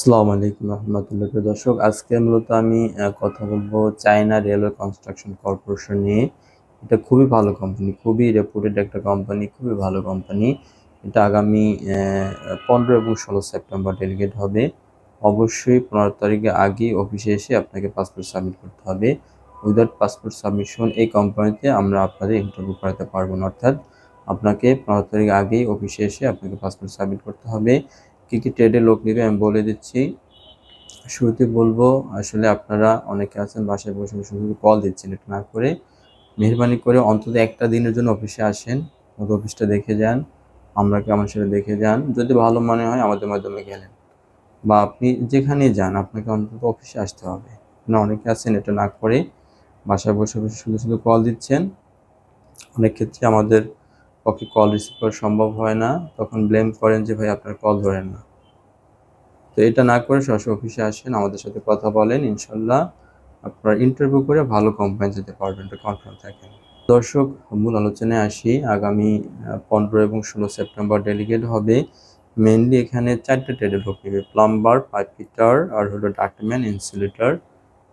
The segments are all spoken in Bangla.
আসসালামু আলাইকুম রহমতুল্লাহ। দর্শক, আজকে মূলত আমি কথা বলব চায়না রেলওয়ে কনস্ট্রাকশন কর্পোরেশন নিয়ে। এটা খুবই ভালো কোম্পানি, খুবই রেপুটেড একটা কোম্পানি, খুবই ভালো কোম্পানি। এটা আগামী পনেরো এবং ষোলো সেপ্টেম্বর ডেলিগেট হবে। অবশ্যই পনেরো তারিখে আগে অফিসে এসে আপনাকে পাসপোর্ট সাবমিট করতে হবে। উইদাউট পাসপোর্ট সাবমিশন এই কোম্পানিতে আমরা আপনাদের ইন্টারভিউ করাতে পারব না। অর্থাৎ আপনাকে পনেরো তারিখ আগেই অফিসে এসে আপনাকে পাসপোর্ট সাবমিট করতে হবে। কী কী ট্রেডে লোক নেবে আমি বলে দিচ্ছি। শুরুতে বলব, আসলে আপনারা অনেকে আছেন বাসায় বসে বসে শুধু কল দিচ্ছেন, এটা না করে মেহরবানি করে অন্তত একটা দিনের জন্য অফিসে আসেন আমাদের অফিসটা দেখে যান, আমরা কেমন সেটা দেখে যান, যদি ভালো মনে হয় আমাদের মাধ্যমে গেলেন। বা আপনি যেখানে যান, আপনাকে অন্তত অফিসে আসতে হবে। না, অনেকে আছেন এটা না করে বাসায় বসে বসে শুধু শুধু কল দিচ্ছেন। অনেক ক্ষেত্রে আমাদের পক্ষে কল রিসিভ করা সম্ভব হয় না, তখন ব্লেম করেন যে, ভাই, আপনার কল ধরেন না। তো এটা না করে সরাসরি অফিসে আসেন, আমাদের সাথে কথা বলেন, ইনশাল্লাহ আপনার ইন্টারভিউ করে ভালো কোম্পানি যেতে পারবেন এটা কনফার্ম থাকেন। দর্শক, মূল আলোচনায় আসি। আগামী পনেরো এবং ষোলো সেপ্টেম্বর ডেলিগেট হবে। মেনলি এখানে চারটে ট্রেডে লোক নেবে প্লাম্বার পাইপ ফিটার আর হলো ductman insulator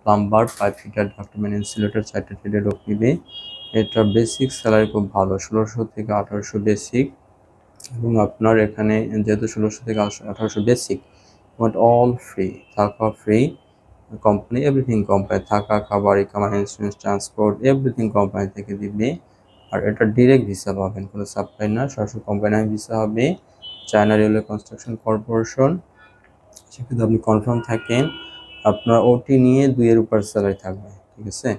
plumber pipe fitter ductman insulator চারটে ট্রেডে লোক নেবে এটা বেসিক স্যালারি খুব ভালো, ষোলোশো থেকে আঠারোশো বেসিক এবং আপনার এখানে যেহেতু ষোলোশো থেকে আঠারোশো বেসিক বাট অল ফ্রি থাকা ফ্রি কোম্পানি এভরিথিং কোম্পানি থাকা, খাবার কামার ইন্স্যুরেন্স ট্রান্সপোর্ট এভরিথিং কোম্পানি থেকে দিবে। আর এটা ডিরেক্ট ভিসা পাবেন, কোনো সাপ্লাই না, সরাসরি কোম্পানি ভিসা হবে। চায়না রেলওয়ে কনস্ট্রাকশন কর্পোরেশন সেক্ষেত্রে আপনি কনফার্ম থাকেন, আপনার ওটি নিয়ে দুইয়ের উপর স্যালারি থাকবে, ঠিক আছে?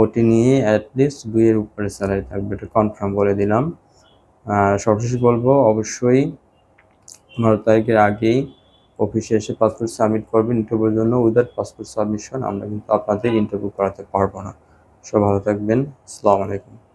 ওটি নিয়ে অ্যাটলিস্ট দুইয়ের উপরে স্যালারি থাকবে, এটা কনফার্ম বলে দিলাম। সর্বশেষ বলব, অবশ্যই পনেরো তারিখের আগেই অফিসে এসে পাসপোর্ট সাবমিট করবেন ইন্টারভিউর জন্য। উইদাউট পাসপোর্ট সাবমিশন আমরা কিন্তু আপনাদের ইন্টারভিউ করাতে পারব না। সব ভালো থাকবেন। আসসালামু আলাইকুম।